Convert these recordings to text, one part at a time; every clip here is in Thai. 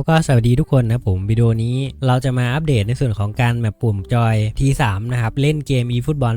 ับก็สวัสดีทุกคนนะผมวิดีโอนี้เราจะมาอัปเดตในส่วนของการแมปปุ่มจอย T3 นะครับเล่นเกม eFootball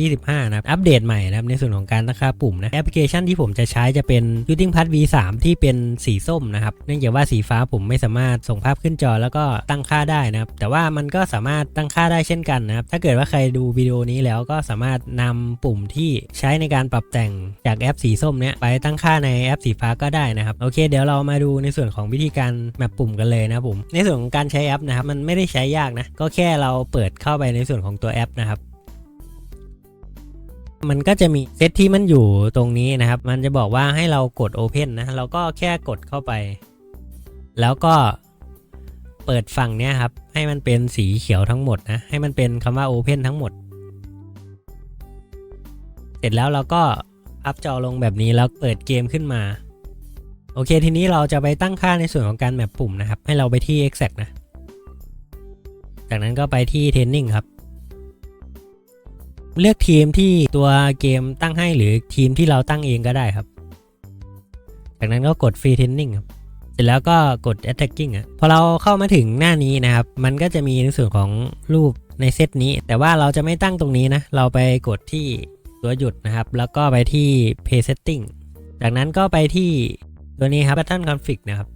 2025 นะครับอัปเดตใหม่นะครับในส่วนของการตั้งค่าปุ่มนะแอปพลิเคชันที่ผมจะใช้จะเป็น Shooting Path V3 ที่เป็นสีส้มนะครับเนื่องจากว่าสีฟ้าผมไม่สามารถส่งภาพขึ้นจอแล้วก็ตั้งค่าได้นะครับแต่ว่ามันก็สามารถตั้งค่าได้เช่นกันนะครับถ้าเกิดว่าใครดูวิดีโอนี้แล้วก็สามารถนำปุ่มที่ใช้ในการปรับแต่งจากแอปสีส้มเนี้ยไปตั้งค่าในแอปสีฟ้าก็ได้นะครับโอเค เดี๋ยวเรามาดูในส่วนของวิธีการแมปปุ่มกันเลยนะผมในส่วนของการใช้แอปนะครับมันไม่ได้ใช้ยากนะก็แค่เราเปิดเข้าไปในส่วนของตัวแอปนะครับมันก็จะมีเซตที่มันอยู่ตรงนี้นะครับ มันจะบอกว่าให้เรากด Open นะ เราก็แค่กดเข้าไป แล้วก็เปิดฝั่งเนี้ยครับ ให้มันเป็นสีเขียวทั้งหมดนะ ให้มันเป็นคำว่า Open ทั้งหมด เสร็จแล้วเราก็พับจอลงแบบนี้แล้วเปิดเกมขึ้นมา โอเค ทีนี้เราจะไปตั้งค่าในส่วนของการแมปปุ่มนะครับ ให้เราไปที่ exact นะ จากนั้นก็ไปที่ training ครับ เลือกทีมที่ตัวเกมตั้งให้หรือทีมที่เราตั้งเองก็ได้ครับ จากนั้นก็กด free training ครับ เสร็จแล้วก็กด attacking อะ พอเราเข้ามาถึงหน้านี้นะครับ มันก็จะมีในส่วนของรูปในเซตนี้ แต่ว่าเราจะไม่ตั้งตรงนี้นะ เราไปกดที่ตัวหยุดนะครับ แล้วก็ไปที่ pay setting จากนั้นก็ไปที่ ตัวนี้ครับ pattern config นะครับ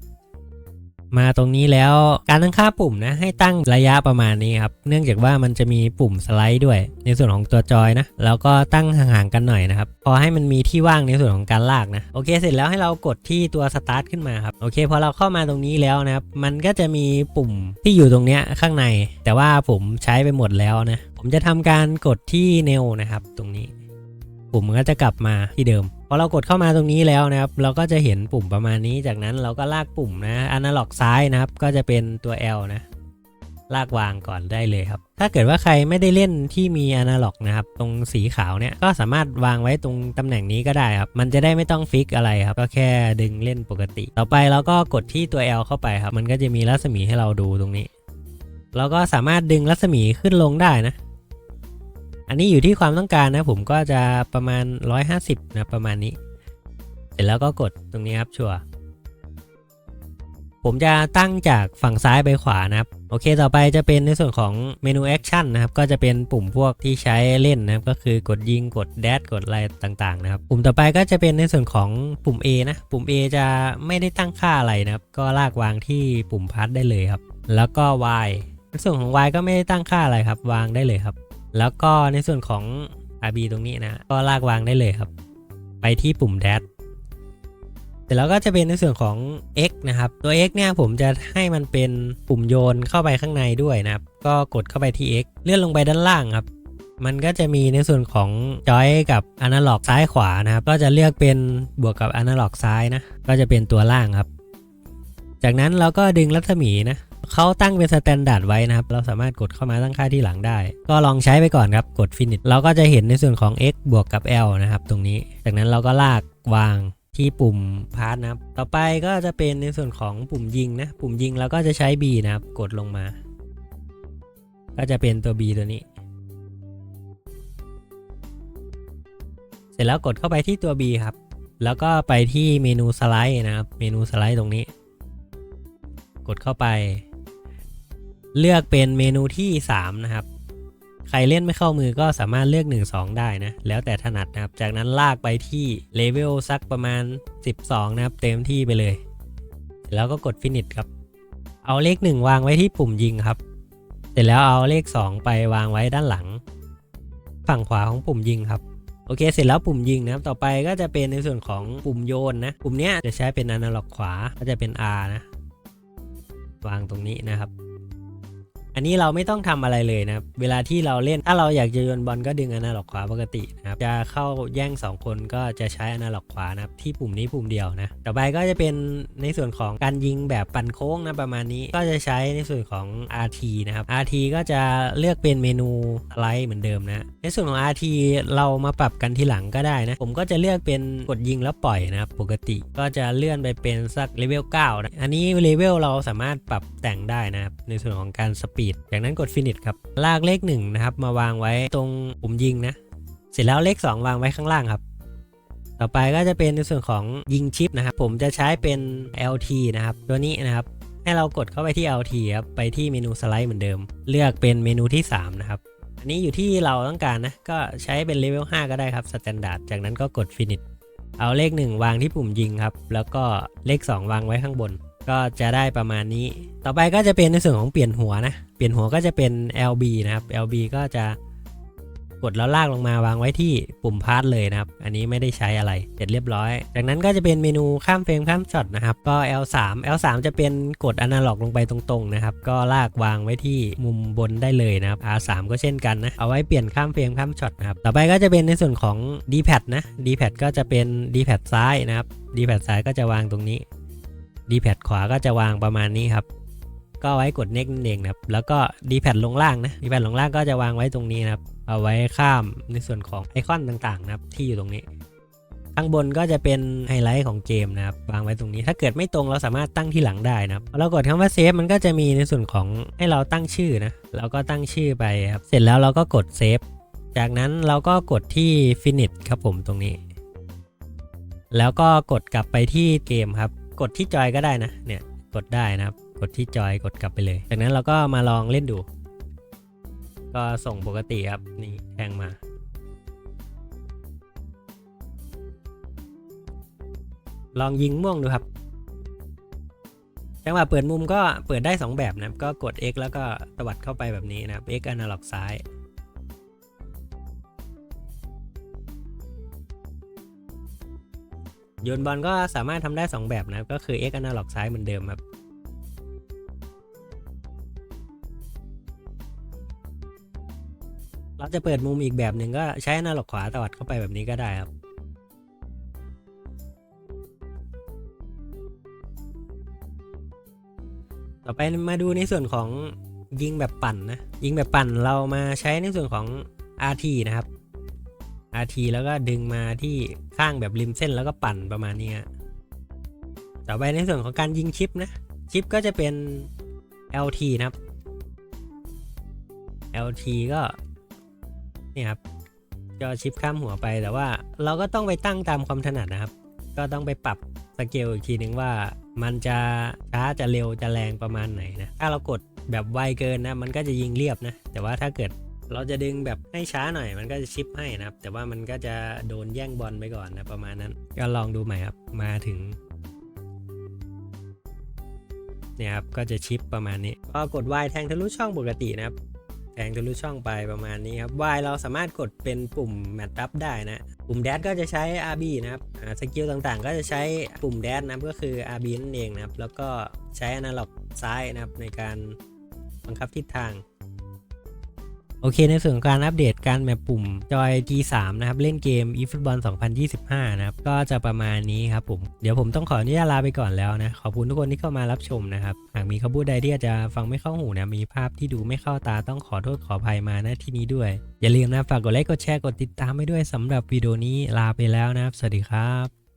มาตรงนี้แล้วการตั้งค่าปุ่มนะ ให้ตั้งระยะประมาณนี้ครับ เนื่องจากว่ามันจะมีปุ่มสไลด์ด้วย ในส่วนของตัวจอยนะ แล้วก็ตั้งห่างๆกันหน่อยนะครับ พอให้มันมีที่ว่างในส่วนของการลากนะ โอเคเสร็จแล้วให้เรากดที่ตัวสตาร์ทขึ้นมาครับ โอเคพอเราเข้ามาตรงนี้แล้วนะครับ มันก็จะมีปุ่มที่อยู่ตรงเนี้ยข้างใน แต่ว่าผมใช้ไปหมดแล้วนะ ผมจะทำการกดที่เนวนะครับ ตรงนี้ ปุ่มมันก็จะกลับมาที่เดิม พอเรากดเข้ามาตรงนี้แล้วนะครับ เราก็จะเห็นปุ่มประมาณนี้ จากนั้นเราก็ลากปุ่มนะอนาล็อกซ้ายนะครับ ก็จะเป็นตัว L นะ ลากวางก่อนได้เลยครับ ถ้าเกิดว่าใครไม่ได้เล่นที่มีอนาล็อกนะครับ ตรงสีขาวเนี่ย ก็สามารถวางไว้ตรงตำแหน่งนี้ก็ได้ครับ มันจะได้ไม่ต้องฟิกอะไรครับ ก็แค่ดึงเล่นปกติ ต่อไปเราก็กดที่ตัว L เข้าไปครับ มันก็จะมีรัศมีให้เราดูตรงนี้ เราก็สามารถดึงรัศมีขึ้นลงได้นะ อันนี้อยู่ที่ความต้องการนะผมก็จะประมาณ 150 นะประมาณนี้ เสร็จแล้วก็กดตรงนี้ครับชัวร์ผมจะตั้งจากฝั่งซ้ายไปขวานะครับ โอเคต่อไปจะเป็นในส่วนของเมนูแอคชั่นนะครับ ก็จะเป็นปุ่มพวกที่ใช้เล่นนะครับ ก็คือกดยิงกดแดดกดอะไรต่างๆนะครับ ปุ่มต่อไปก็จะเป็นในส่วนของปุ่ม A นะ ปุ่ม A จะไม่ได้ตั้งค่าอะไรนะครับ ก็ลากวางที่ปุ่มพัดได้เลยครับ แล้วก็ Y ในส่วนของ Y ก็ไม่ได้ตั้งค่าอะไรครับ วางได้เลยครับ แล้วก็ในส่วนของ RB ตรงนี้นะ ก็ลากวางได้เลยครับ ไปที่ปุ่ม dash แต่แล้วก็จะเป็นในส่วนของ X นะครับ ตัว X เนี่ยผมจะให้มันเป็นปุ่มโยนเข้าไปข้างในด้วยนะครับ ก็กดเข้าไปที่ X เลื่อนลงไปด้านล่างครับ มันก็จะมีในส่วนของจอยกับอนาล็อกซ้ายขวานะครับ ก็จะเลือกเป็นบวกกับอนาล็อกซ้ายนะ ก็จะเป็นตัวล่างครับ จากนั้นเราก็ดึงรัศมีนะ เขาตั้งเป็นสแตนดาร์ดไว้นะครับ เราสามารถกดเข้ามาตั้งค่าที่หลังได้ ก็ลองใช้ไปก่อนครับ กด finish เราก็จะเห็นในส่วนของ x บวกกับ l นะครับ ตรงนี้ จากนั้นเราก็ลากวางที่ปุ่มพาร์ทนะครับ ต่อไปก็จะเป็นในส่วนของปุ่มยิงนะ ปุ่มยิงเราก็จะใช้ b นะครับ กดลงมา ก็จะเป็นตัว b ตัวนี้ เสร็จแล้วกดเข้าไปที่ตัว b ครับ แล้วก็ไปที่เมนูสไลด์นะครับ เมนูสไลด์ตรงนี้ กดเข้าไป เลือกเป็นเมนูที่ 3 นะครับ ใครเล่นไม่เข้ามือก็สามารถเลือก 1 2 ได้นะ แล้วแต่ถนัดนะครับ จากนั้นลากไปที่เลเวลสักประมาณ 12 นะครับ เต็มที่ไปเลย แล้วก็กด finish ครับ เอาเลข 1 วางไว้ที่ปุ่มยิงครับ เสร็จแล้วเอาเลข 2 ไปวางไว้ด้านหลัง ฝั่งขวาของปุ่มยิงครับโอเค เสร็จแล้วปุ่มยิงนะครับ ต่อไปก็จะเป็นในส่วนของปุ่มโยนนะ ปุ่มเนี้ยจะใช้เป็นอนาล็อกขวา ก็จะเป็น R นะ วางตรงนี้นะครับ อันนี้เราไม่ต้องทำอะไรเลยนะครับ เวลาที่เราเล่น ถ้าเราอยากจะโยนบอลก็ดึงอนาล็อกขวาปกตินะครับ จะเข้าแย่ง 2 คนก็จะใช้อนาล็อกขวานะครับ ที่ปุ่มนี้ปุ่มเดียวนะ ต่อไปก็จะเป็นในส่วนของการยิงแบบปั่นโค้งนะประมาณนี้ ก็จะใช้ในส่วนของ RT นะครับ RT ก็จะเลือกเป็นเมนูไลท์เหมือนเดิมนะ ในส่วนของ RT เรามาปรับกันทีหลังก็ได้นะ ผมก็จะเลือกเป็นกดยิงแล้วปล่อยนะครับ ปกติก็จะเลื่อนไปเป็นสักเลเวล9นะ อันนี้เลเวลเราสามารถปรับแต่งได้นะครับ ในส่วนของการสปีดจากนั้นกด finish ครับ ลากเลข1นะครับมาวางไว้ตรงปุ่มยิงนะ เสร็จแล้วเลข 2 วางไว้ข้างล่างครับ ต่อไปก็จะเป็นในส่วนของยิงชิปนะครับ ผมจะใช้เป็น LT นะครับ ตัวนี้นะครับ ให้เรากดเข้าไปที่ LT ครับ ไปที่เมนูสไลด์เหมือนเดิม เลือกเป็นเมนูที่ 3 นะครับ อันนี้อยู่ที่เราต้องการนะ ก็ใช้เป็นเลเวล5ก็ได้ครับสแตนดาร์ด จากนั้นก็กด finish เอาเลข 1 วางที่ปุ่มยิงครับ แล้วก็เลข 2 วางไว้ข้างบน ก็จะได้ประมาณนี้ ต่อไปก็จะเป็นในส่วนของเปลี่ยนหัวนะ เปลี่ยนหัวก็จะเป็น LB นะครับ LB ก็จะกดแล้วลากลงมาวางไว้ที่ปุ่มพาร์ทเลยนะครับ อันนี้ไม่ได้ใช้อะไร เสร็จเรียบร้อย จากนั้นก็จะเป็นเมนูข้ามเฟรมข้ามช็อตนะครับ ก็ L3 L3 จะเป็นกดอนาล็อกลงไปตรงๆนะครับ ก็ลากวางไว้ที่มุมบนได้เลยนะครับ R3 ก็เช่นกันนะ เอาไว้เปลี่ยนข้ามเฟรมข้ามช็อตนะครับ ต่อไปก็จะเป็นในส่วนของ D-pad นะ D-pad ก็จะเป็น D-pad ซ้ายนะครับ D-pad ซ้ายก็จะวางตรงนี้ D-pad ขวาก็จะวางประมาณนี้ครับ ก็ไว้กด next นั่นเองนะครับ แล้วก็ D-pad ลงล่างนะ D-pad ลงล่างก็จะวางไว้ตรงนี้นะครับ เอาไว้ข้ามในส่วนของไอคอนต่างๆนะครับที่อยู่ตรงนี้ ข้างบนก็จะเป็นไฮไลท์ของเกมนะครับ วางไว้ตรงนี้ ถ้าเกิดไม่ตรงเราสามารถตั้งที่หลังได้นะครับ เรากดคำว่าเซฟมันก็จะมีในส่วนของให้เราตั้งชื่อนะ เราก็ตั้งชื่อไปครับ เสร็จแล้วเราก็กดเซฟ จากนั้นเราก็กดที่ finish ครับผมตรงนี้แล้วก็กดกลับไปที่เกมครับ กดที่จอยก็ได้นะ เนี่ย กดได้นะครับ กดที่จอยกดกลับไปเลย จากนั้นเราก็มาลองเล่นดู ก็ส่งปกติครับ นี่แทงมาลองยิงม่วงดูครับ จังหวะเปิดมุมก็เปิดได้ 2 แบบนะครับ ก็กด X แล้วก็ตวัดเข้าไปแบบนี้นะครับ X อนาล็อกซ้าย โยนบอลก็สามารถทำได้ 2 แบบนะครับ ก็คือ X อนาล็อกซ้ายเหมือนเดิมครับ เราจะเปิดมุมอีกแบบหนึ่งก็ใช้อนาล็อกขวาตวัดเข้าไปแบบนี้ก็ได้ครับต่อไปมาดูในส่วนของยิงแบบปั่นนะยิงแบบปั่นเรามาใช้ในส่วนของ RT นะครับ RT แล้วก็ดึงมาที่ข้างแบบริมเส้นแล้วก็ปั่นประมาณนี้ต่อไปในส่วนของการยิงชิปนะ ชิปก็จะเป็น LT นะครับ LT ก็เนี่ยครับก็ชิปข้ามหัวไปแต่ว่าเราก็ต้องไปตั้งตามความถนัดนะครับ ก็ต้องไปปรับสเกลอีกทีนึงว่ามันจะช้าจะเร็วจะแรงประมาณไหนนะ ถ้าเรากดแบบไวเกินนะ มันก็จะยิงเรียบนะ แต่ว่าถ้าเกิด เราจะดึงแบบให้ช้าหน่อยมันก็จะชิปให้นะครับ แต่ว่ามันก็จะโดนแย่งบอลไปก่อนนะประมาณนั้น ก็ลองดูใหม่ครับ มาถึงเนี่ยครับก็จะชิปประมาณนี้ก็กด Y แทงทะลุช่องปกตินะครับ แทงทะลุช่องไปประมาณนี้ครับ Y เราสามารถกดเป็นปุ่มแมต up ได้นะ ปุ่มแดดก็จะใช้ RB นะครับสกิลต่างๆ ก็จะใช้ปุ่มแดดนะครับก็คือ RB นั่นเองนะครับ แล้วก็ใช้อนาล็อกซ้ายนะครับในการบังคับทิศทาง โอเคในส่วนของการอัปเดตการแมปปุ่มจอย G3 นะครับ เล่นเกม eFootball 2025 นะครับ ก็จะประมาณนี้ครับผม เดี๋ยวผมต้องขออนุญาตลาไปก่อนแล้วนะ ขอบคุณทุกคนที่เข้ามารับชมนะครับ หากมีคำพูดใดที่อาจจะฟังไม่เข้าหูนะ มีภาพที่ดูไม่เข้าตาต้องขอโทษขออภัยมาณที่นี้ด้วย อย่าลืมนะฝากกดไลค์กดแชร์กดติดตามไว้ด้วยสำหรับวิดีโอนี้ลาไปแล้วนะครับ สวัสดีครับ